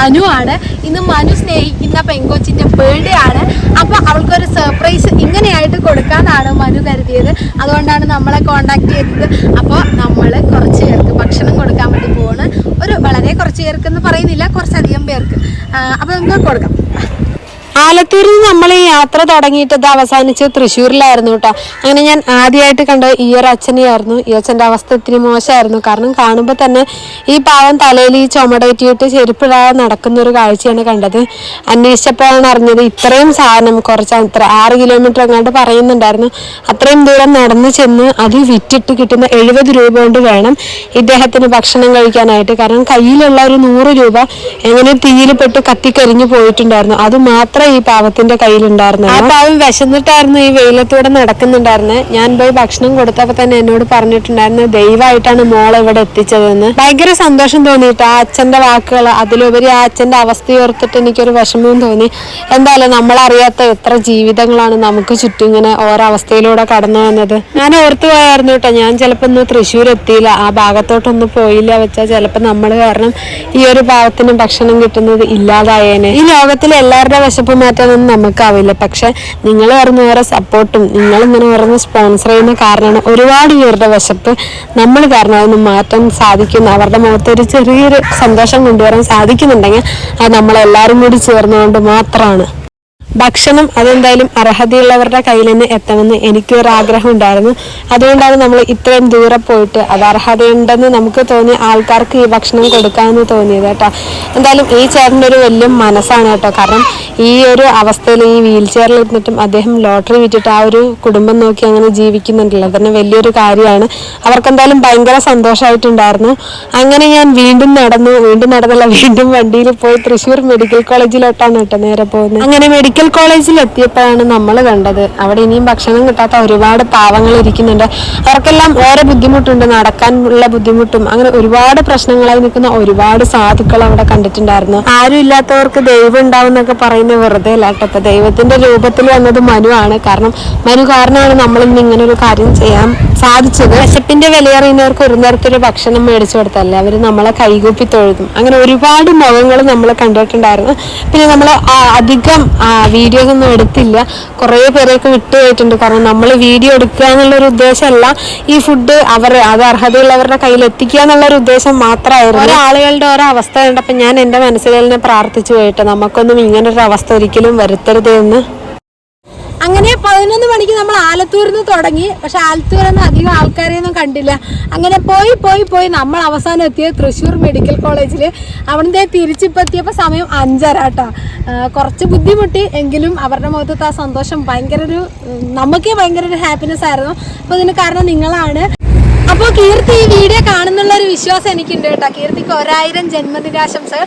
മനു ആണ് ഇന്ന് മനു സ്നേഹിക്കുന്ന പെങ്കൊച്ചിന്റെ ബർത്ത്ഡേ ആണ്. അപ്പൊ അവൾക്കൊരു സർപ്രൈസ് ഇങ്ങനെയായിട്ട് കൊടുക്കാനാണ് മനു കരുതിയത്. അതുകൊണ്ടാണ് നമ്മളെ കോണ്ടാക്ട് ചെയ്തത്. അപ്പോൾ നമ്മൾ കുറച്ച് പേർക്ക് ഭക്ഷണം കൊടുക്കാൻ വേണ്ടി പോവാണ് ഒരു വളരെ കുറച്ച് പേർക്ക് എന്ന് പറയുന്നില്ല കുറച്ചധികം പേർക്ക്. അപ്പോൾ നമുക്ക് കൊടുക്കാം. ആലത്തൂരിൽ നമ്മൾ ഈ യാത്ര തുടങ്ങിയിട്ട് ഇത് അവസാനിച്ച് തൃശ്ശൂരിലായിരുന്നു കേട്ടോ. അങ്ങനെ ഞാൻ ആദ്യമായിട്ട് കണ്ട ഈ ഒരു അച്ഛനെയായിരുന്നു. ഈ അച്ഛന്റെ അവസ്ഥ ഇത്തിരി മോശമായിരുന്നു. കാരണം കാണുമ്പോൾ തന്നെ ഈ പാവം തലയിൽ ഈ ചുമടേറ്റിയിട്ട് ചെരുപ്പിടാതെ നടക്കുന്ന ഒരു കാഴ്ചയാണ് കണ്ടത്. അന്വേഷിച്ചപ്പോഴാണ് അറിഞ്ഞത് ഇത്രയും സാധനം കുറച്ച് അത്ര ആറ് കിലോമീറ്റർ അങ്ങോട്ട് പറയുന്നുണ്ടായിരുന്നു. അത്രയും ദൂരം നടന്നു ചെന്ന് അത് വിറ്റിട്ട് കിട്ടുന്ന എഴുപത് രൂപ കൊണ്ട് വേണം ഇദ്ദേഹത്തിന് ഭക്ഷണം കഴിക്കാനായിട്ട്. കാരണം കയ്യിലുള്ള ഒരു നൂറ് രൂപ എങ്ങനെ തീയിൽ പെട്ട് കത്തിക്കരിഞ്ഞു പോയിട്ടുണ്ടായിരുന്നു. അത് മാത്രമേ ഈ പാവത്തിന്റെ കയ്യിലുണ്ടായിരുന്നു ആ പാവം വിശന്നിട്ടായിരുന്നു ഈ വെയിലത്തൂടെ നടക്കുന്നുണ്ടായിരുന്നു. ഞാൻ പോയി ഭക്ഷണം കൊടുത്തപ്പോ തന്നെ എന്നോട് പറഞ്ഞിട്ടുണ്ടായിരുന്നു ദൈവമായിട്ടാണ് മോൾ ഇവിടെ എത്തിച്ചതെന്ന്. ഭയങ്കര സന്തോഷം തോന്നിയിട്ട് ആ അച്ഛന്റെ വാക്കുകൾ അതിലുപരി ആ അച്ഛന്റെ അവസ്ഥയോർത്തിട്ട് എനിക്കൊരു വിഷമവും തോന്നി. എന്തായാലും നമ്മളറിയാത്ത എത്ര ജീവിതങ്ങളാണ് നമുക്ക് ചുറ്റും ഇങ്ങനെ ഓരോ അവസ്ഥയിലൂടെ കടന്നു വന്നത്. ഞാൻ ഓർത്തു പോയായിരുന്നു കേട്ടോ ഞാൻ ചിലപ്പോൾ ഒന്ന് തൃശ്ശൂർ എത്തിയില്ല ആ ഭാഗത്തോട്ടൊന്നും പോയില്ല വെച്ചാൽ ചിലപ്പോൾ നമ്മൾ കാരണം ഈ ഒരു ഭാഗത്തിന് ഭക്ഷണം കിട്ടുന്നത് ഇല്ലാതായേനെ. ഈ ലോകത്തിലെ എല്ലാവരുടെ വിശപ്പ് മാറ്റാനൊന്നും നമുക്കാവില്ല പക്ഷെ നിങ്ങൾ പറഞ്ഞ ഓരോ സപ്പോർട്ടും നിങ്ങൾ ഇങ്ങനെ ഓരോന്ന് സ്പോൺസർ ചെയ്യുന്ന കാരണമാണ് ഒരുപാട് പേരുടെ വിശപ്പ് നമ്മൾ കാരണം അതൊന്ന് മാറ്റാൻ സാധിക്കുന്ന അവരുടെ മുഖത്ത് ഒരു ചെറിയൊരു സന്തോഷം കൊണ്ടുവരാൻ സാധിക്കുന്നുണ്ടെങ്കിൽ അത് നമ്മളെല്ലാവരും കൂടി ചേർന്നുകൊണ്ട് മാത്രമാണ്. ഭക്ഷണം അതെന്തായാലും അർഹതയുള്ളവരുടെ കയ്യിൽ നിന്ന് എത്തണമെന്ന് എനിക്കൊരു ആഗ്രഹം ഉണ്ടായിരുന്നു അതുകൊണ്ടാണ് നമ്മൾ ഇത്രയും ദൂരെ പോയിട്ട് അത് അർഹതയുണ്ടെന്ന് നമുക്ക് തോന്നിയ ആൾക്കാർക്ക് ഈ ഭക്ഷണം കൊടുക്കാമെന്ന് തോന്നിയത് കേട്ടോ. എന്തായാലും ഈ ചേട്ടന്റെ ഒരു വലിയ മനസ്സാണ് കേട്ടോ. കാരണം ഈ ഒരു അവസ്ഥയിൽ ഈ വീൽ ചെയറിൽ ഇരുന്നിട്ടും അദ്ദേഹം ലോട്ടറി വിറ്റിട്ട് ആ ഒരു കുടുംബം നോക്കി അങ്ങനെ ജീവിക്കുന്നുണ്ടല്ലോ. അതന്നെ വലിയൊരു കാര്യമാണ്. അവർക്ക് എന്തായാലും ഭയങ്കര സന്തോഷമായിട്ടുണ്ടായിരുന്നു അങ്ങനെ ഞാൻ വീണ്ടും നടന്നു. വീണ്ടും നടന്നല്ല വീണ്ടും വണ്ടിയിൽ പോയി തൃശ്ശൂർ മെഡിക്കൽ കോളേജിലോട്ടാണ് കേട്ടോ നേരെ പോകുന്നത്. അങ്ങനെ മെഡിക്കൽ കോളേജിൽ എത്തിയപ്പോഴാണ് നമ്മൾ കണ്ടത്. അവിടെ ഇനിയും ഭക്ഷണം കിട്ടാത്ത ഒരുപാട് പാവങ്ങൾ ഇരിക്കുന്നുണ്ട്. അവർക്കെല്ലാം ഓരോ ബുദ്ധിമുട്ടുണ്ട് നടക്കാനുള്ള ബുദ്ധിമുട്ടും അങ്ങനെ ഒരുപാട് പ്രശ്നങ്ങളായി നിൽക്കുന്ന ഒരുപാട് സാധുക്കൾ അവിടെ കണ്ടിട്ടുണ്ടായിരുന്നു. ആരും ഇല്ലാത്തവർക്ക് ദൈവം ഉണ്ടാവും എന്നൊക്കെ പറയുന്നത് വെറുതെ അല്ല കേട്ടോ. ദൈവത്തിന്റെ രൂപത്തിൽ വന്നത് മനു ആണ് കാരണം മനു കാരണമാണ് നമ്മൾ ഇന്ന് ഇങ്ങനെ ഒരു കാര്യം ചെയ്യാൻ സാധിച്ചത്. വിശപ്പിന്റെ വിലയറിയുന്നവർക്ക് ഒരു നേരത്തൊരു ഭക്ഷണം മേടിച്ചു കൊടുത്തല്ലേ അവർ നമ്മളെ കൈകൂപ്പി തൊഴുതും. അങ്ങനെ ഒരുപാട് മുഖങ്ങൾ നമ്മൾ കണ്ടിട്ടുണ്ടായിരുന്നു. പിന്നെ നമ്മൾ അധികം വീഡിയോസ് ഒന്നും എടുത്തില്ല. കുറേ പേരെയൊക്കെ വിട്ടുപോയിട്ടുണ്ട് കാരണം നമ്മൾ വീഡിയോ എടുക്കുക എന്നുള്ളൊരു ഉദ്ദേശമല്ല. ഈ ഫുഡ് അവർ അത് അർഹതയുള്ളവരുടെ കയ്യിൽ എത്തിക്കുക എന്നുള്ളൊരു ഉദ്ദേശം മാത്രമായിരുന്നു. ഓരോ ആളുകളുടെ ഓരോ അവസ്ഥ കണ്ടപ്പോൾ ഞാൻ എന്റെ മനസ്സിൽ തന്നെ പ്രാർത്ഥിച്ചു പോയിട്ട് നമുക്കൊന്നും ഇങ്ങനൊരു അവസ്ഥ ഒരിക്കലും വരുത്തരുത് എന്ന്. അങ്ങനെ പതിനൊന്ന് മണിക്ക് നമ്മൾ ആലത്തൂരിൽ നിന്ന് തുടങ്ങി. പക്ഷെ ആലത്തൂരൊന്നും അധികം ആൾക്കാരെയൊന്നും കണ്ടില്ല. അങ്ങനെ പോയി പോയി പോയി നമ്മൾ അവസാനം എത്തിയത് തൃശ്ശൂർ മെഡിക്കൽ കോളേജിൽ അവിടുത്തെ തിരിച്ചിപ്പോൾ എത്തിയപ്പോൾ സമയം അഞ്ചര കേട്ടോ കുറച്ച് ബുദ്ധിമുട്ടി എങ്കിലും അവരുടെ മുഖത്ത് ആ സന്തോഷം ഭയങ്കര ഒരു നമുക്കേ ഭയങ്കര ഒരു ഹാപ്പിനെസ് ആയിരുന്നു. അപ്പോൾ ഇതിന് കാരണം നിങ്ങളാണ്. അപ്പോൾ കീർത്തി ഈ വീഡിയോ കാണുന്നുള്ള ഒരു വിശ്വാസം എനിക്കുണ്ട് കേട്ടോ. കീർത്തിക്ക് ഒരായിരം ജന്മദിനാശംസകൾ.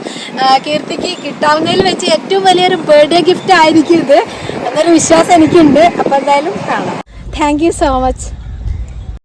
കീർത്തിക്ക് കിട്ടാവുന്നതിൽ വെച്ച് ഏറ്റവും വലിയൊരു ബർത്ത്ഡേ ഗിഫ്റ്റ് ആയിരിക്കും ഇത്. എന്നൊരു വിശ്വാസം എനിക്കുണ്ട്. അപ്പോൾ എന്തായാലും കാണാം. Thank so much